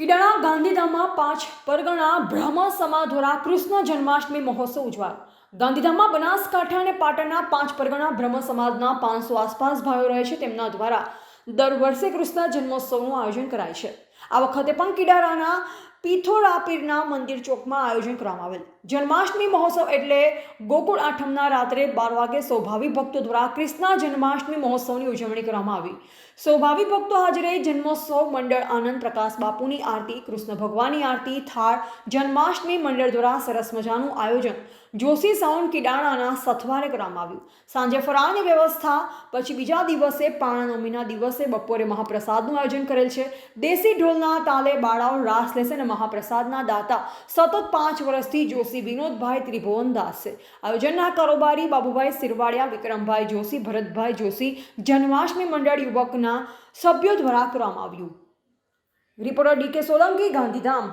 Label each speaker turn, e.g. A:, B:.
A: કિડાણા ગાંધીધામમાં પાંચ પરગણા બ્રાહ્મણ સમાજ દ્વારા કૃષ્ણ જન્માષ્ટમી મહોત્સવ ઉજવાયો. ગાંધીધામમાં બનાસકાંઠા અને પાટણના પાંચ પરગણા બ્રહ્મ સમાજના પાંચસો આસપાસ ભાઈઓ રહે છે તેમના દ્વારા દર વર્ષે કૃષ્ણ જન્મોત્સવનું આયોજન કરાય છે. આ વખતે પણ કિડારાના પિથોરાપીરના મંદિર ચોકમાં આયોજન કરવામાં આવેલ. જન્માષ્ટમી મહોત્સવ એટલે ગોકુળ આઠમના રાત્રે બાર વાગે સ્વભાવી ભક્તો દ્વારા કૃષ્ણા જન્માષ્ટમી મહોત્સવની ઉજવણી કરવામાં આવી. સ્વભાવી ભક્તો હાજરે જન્મોત્સવ મંડળ આનંદ પ્રકાશ બાપુની આરતી, કૃષ્ણ ભગવાનની આરતી, થાળ, જન્માષ્ટમી મંડળ દ્વારા સરસ મજાનું આયોજન. જોશી સાઉન્ડ કિડાણાના સથવારે કરવામાં આવ્યું. સાંજે ફરાળની વ્યવસ્થા, પછી બીજા દિવસે પાણાનવમીના દિવસે બપોરે મહાપ્રસાદનું આયોજન કરેલ છે. દેશી ઢોલના તાલે બાળાઓ રાસ લેશે અને મહાપ્રસાદના દાતા સતત પાંચ વર્ષથી જોશી વિનોદભાઈ ત્રિભુવન દાસ છે આયોજનના કારોબારી બાબુભાઈ સિરવાડિયા, વિક્રમભાઈ જોશી, ભરતભાઈ જોશી, જન્માષ્ટમી મંડળ યુવકના સભ્યો દ્વારા કરવામાં આવ્યું. રિપોર્ટર ડીકે સોલંકી, ગાંધીધામ.